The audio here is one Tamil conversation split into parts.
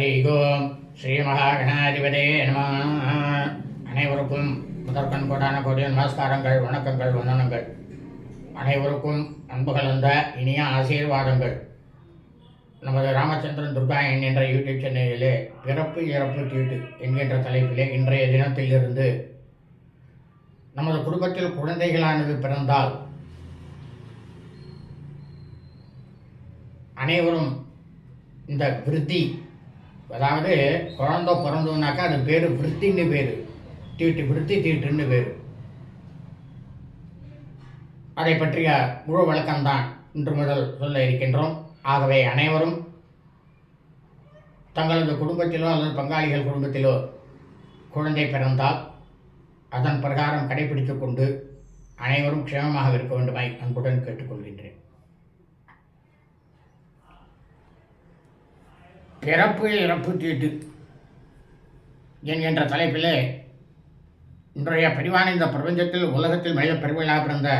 ஹரி ஓம் ஸ்ரீ மகாகணாதிபதே நம. அனைவருக்கும் முதற்கண் கோடான கோடி நமஸ்காரங்கள் வணக்கங்கள் வந்தனங்கள். அனைவருக்கும் அன்பு கலந்த இனிய ஆசீர்வாதங்கள். நமது ராமச்சந்திரன் துர்கா என்கின்ற யூடியூப் சேனலிலே பிறப்பு இறப்பு தீட்டு என்கின்ற தலைப்பிலே இன்றைய தினத்திலிருந்து நமது குடும்பத்தில் குழந்தைகளானது பிறந்தால் அனைவரும் இந்த விருத்தி அதாவது குழந்த பிறந்தோம்னாக்கா அது பேர் விருத்தின்னு பேர். தீட்டு விருத்தி தீட்டுன்னு பேர். அதை பற்றிய முழு விளக்கம்தான் இன்று முதல் சொல்ல இருக்கின்றோம். ஆகவே அனைவரும் தங்களது குடும்பத்திலோ அல்லது பங்காளிகள் குடும்பத்திலோ குழந்தை பிறந்தால் அதன் பிரகாரம் கடைபிடித்துக் கொண்டு அனைவரும் க்ஷேமமாக இருக்க வேண்டுமாய் அன்புடன் கேட்டுக்கொள்கின்றேன். பிறப்பு இறப்பு தீட்டு என்கின்ற தலைப்பிலே இன்றைய பதிவான இந்த பிரபஞ்சத்தில் உலகத்தில் மனித பெருமையாக பிறந்த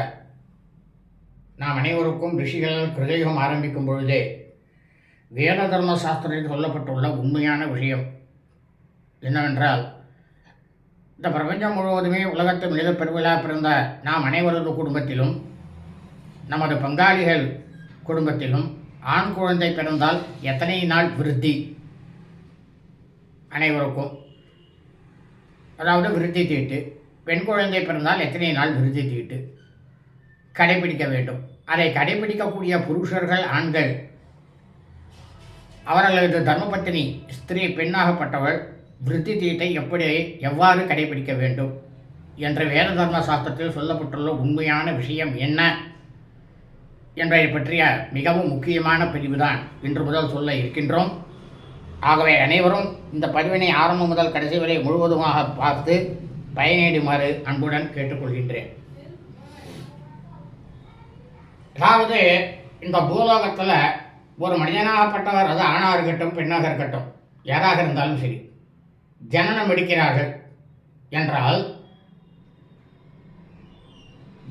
நாம் அனைவருக்கும் ரிஷிகள் கிருதயுகம் ஆரம்பிக்கும் பொழுதே வேத தர்ம சாஸ்திரத்தில் சொல்லப்பட்டுள்ள உண்மையான விஷயம் என்னவென்றால் இந்த பிரபஞ்சம் முழுவதுமே உலகத்தில் மனித பெருமையாக பிறந்த நாம் அனைவரது குடும்பத்திலும் நமது பங்காளிகள் குடும்பத்திலும் ஆண் குழந்தை பிறந்தால் எத்தனை நாள் விருத்தி? அனைவருக்கும். அதாவது விருத்தி தீட்டு. பெண் குழந்தை பிறந்தால் எத்தனை நாள் விருத்தி தீட்டு? கடைபிடிக்க வேண்டும். அதை கடைபிடிக்கக்கூடிய புருஷர்கள் ஆண்கள். அவர்களது தர்மபத்தினி ஸ்திரீ பெண்ணாகப்பட்டவள் விருத்தி தீட்டை எப்படி எவ்வாறு கடைபிடிக்க வேண்டும்? என்ற வேத தர்ம சாஸ்திரத்தில் சொல்லப்பட்டுள்ள உண்மையான விஷயம் என்ன? என்பதை பற்றிய மிகவும் முக்கியமான பிரிவு தான் இன்று முதல் சொல்ல இருக்கின்றோம். ஆகவே அனைவரும் இந்த பதிவினை ஆரம்பம் முதல் கடைசி வரை முழுவதுமாக பார்த்து பயனேடுமாறு அன்புடன் கேட்டுக்கொள்கின்றேன். அதாவது இந்த பூலோகத்தில் ஒரு மனிதனாகப்பட்டவர் அது ஆணாக இருக்கட்டும் பெண்ணாக இருக்கட்டும் யாராக இருந்தாலும் சரி ஜனனம் எடுக்கிறார்கள் என்றால்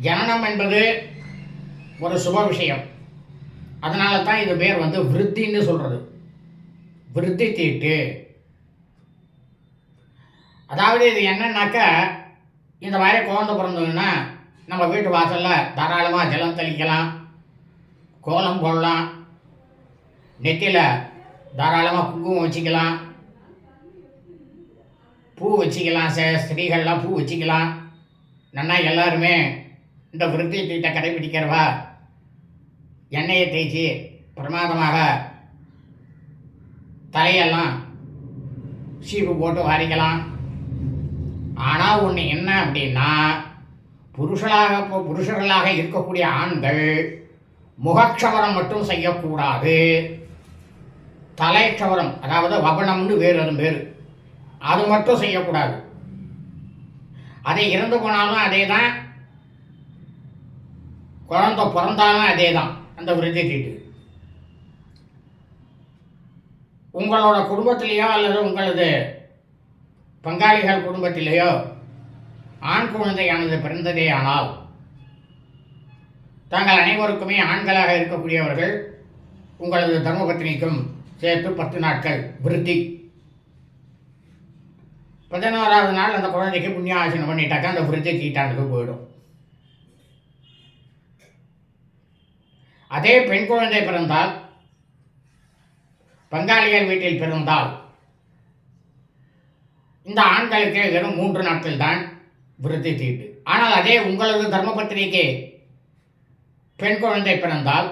ஜனனம் என்பது ஒரு சுப விஷயம். அதனால தான் இது பேர் வந்து விருத்தின்னு சொல்கிறது விருத்தி தீட்டு. அதாவது இது என்னன்னாக்கா இந்த மாதிரி குழந்தை பிறந்ததுன்னா நம்ம வீட்டு வாசலில் தாராளமாக ஜலம் தெளிக்கலாம் கோலம் போடலாம் நெத்தியில் தாராளமாக குங்குமம் வச்சுக்கலாம் பூ வச்சுக்கலாம் ச ஸ்திரீகள்லாம் பூ வச்சுக்கலாம். நல்லா எல்லாருமே இந்த விருத்தி தீட்டை கடைபிடிக்கிறவா? எண்ணெயை தேய்ச்சி பிரமாதமாக தலையெல்லாம் சீப்பு போட்டு வாரிக்கலாம். ஆனால் ஒன்று என்ன அப்படின்னா புருஷனாக புருஷர்களாக இருக்கக்கூடிய ஆண்கள் முகக்ஷவரம் மட்டும் செய்யக்கூடாது. தலைக்ஷவரம் அதாவது வபனம்னு வேறு அது பேர் அது மட்டும் செய்யக்கூடாது. அதை இறந்து போனாலும் அதே தான் குழந்த பிறந்தாலும் அதே தான் அந்த விருத்தி தீட்டு. உங்களோட குடும்பத்திலேயோ அல்லது உங்களது பங்காளிகள் குடும்பத்திலேயோ ஆண் குழந்தையானது பிறந்ததே ஆனால் தாங்கள் அனைவருக்குமே ஆண்களாக இருக்கக்கூடியவர்கள் உங்களது தர்மபத்தினிக்கும் சேர்த்து பத்து நாட்கள் விருத்தி பதினோராவது நாள் அந்த குழந்தைக்கு புண்ணியாசனம் பண்ணிட்டாக்கா அந்த விருத்தி தீட்டாண்டுக்கு போயிடும். அதே பெண் குழந்தை பிறந்தால் பங்காளிகள் வீட்டில் பிறந்தால் இந்த ஆண்களுக்கு வெறும் மூன்று நாட்கள் தான் விருத்தி தீட்டு. ஆனால் அதே உங்களது தர்மபத்திரிக்கு பெண் குழந்தை பிறந்தால்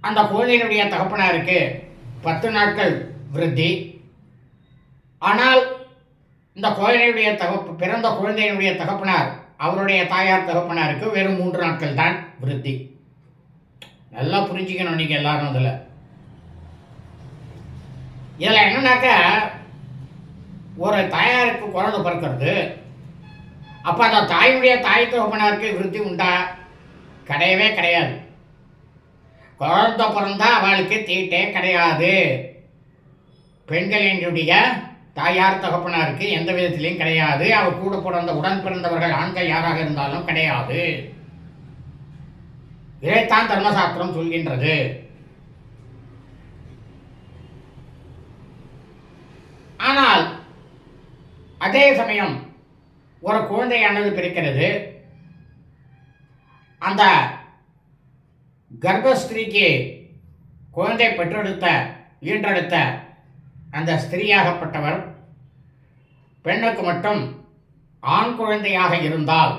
அந்த குழந்தையினுடைய தகப்பனாருக்கு பத்து நாட்கள் விருத்தி. ஆனால் இந்த குழந்தையுடைய தகப்பு பிறந்த குழந்தையினுடைய தகப்பனார் அவருடைய தாயார் தகப்பனாருக்கு வெறும் மூன்று நாட்கள் தான் விருத்தி. நல்லா புரிஞ்சுக்கணும் நீங்கள் எல்லாரும் அதில். இதில் என்னன்னாக்கா ஒரு தாயாருக்கு குழந்தை பிறக்கிறது அப்போ அந்த தாயுடைய தாய் தகப்பனாருக்கு விருத்தி உண்டா? கிடையவே கிடையாது. குழந்தை பிறந்தா அவளுக்கு தீட்டே கிடையாது. பெண்களினுடைய தாயார் தகப்பனாருக்கு எந்த விதத்திலையும் கிடையாது. அவர் கூட பிறந்த உடன் பிறந்தவர்கள் ஆண்கள் யாராக இருந்தாலும் கிடையாது. இதைத்தான் தர்மசாஸ்திரம் சொல்கின்றது. ஆனால் அதே சமயம் ஒரு குழந்தையானது பிறக்கிறது. அந்த கர்ப்பஸ்திரீக்கு குழந்தை பெற்றெடுத்த ஈன்றெடுத்த அந்த ஸ்திரீயாகப்பட்டவர் பெண்ணுக்கு மட்டும் ஆண் குழந்தையாக இருந்தால்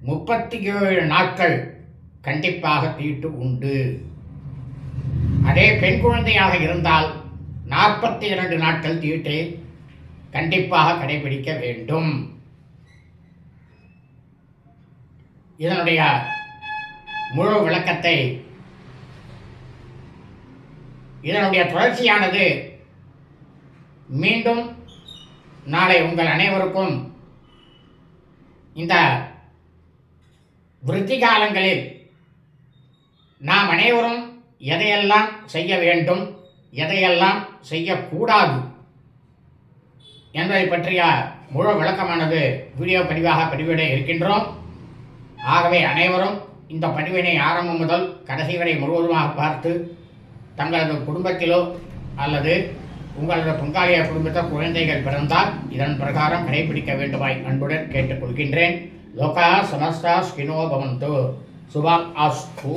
முப்பத்தி ஏழு நாட்கள் கண்டிப்பாக தீட்டு உண்டு. அதே பெண் குழந்தையாக இருந்தால் நாற்பத்தி இரண்டு நாட்கள் தீட்டை கண்டிப்பாக கடைபிடிக்க வேண்டும். இதனுடைய முழு விளக்கத்தை இதனுடைய தொடர்ச்சியானது மீண்டும் நாளை உங்கள் அனைவருக்கும் இந்த விருத்தி காலங்களில் நாம் அனைவரும் எதையெல்லாம் செய்ய வேண்டும் எதையெல்லாம் செய்யக்கூடாது என்பதை பற்றிய முழு விளக்கமானது வீடியோ பதிவாக பதிவிட இருக்கின்றோம். ஆகவே அனைவரும் இந்த பதிவினை ஆரம்பம் முதல் கடைசி வரை முழுவதுமாக பார்த்து தங்களது குடும்பத்திலோ அல்லது உங்களது பங்காளிய குடும்பத்தில் குழந்தைகள் பிறந்தால் இதன் பிரகாரம் கடைபிடிக்க வேண்டுமாய் அன்புடன் கேட்டுக்கொள்கின்றேன். லோகா சமஸ்தா ஸ்கினோ பவந்து. சுபம் அஸ்தூ.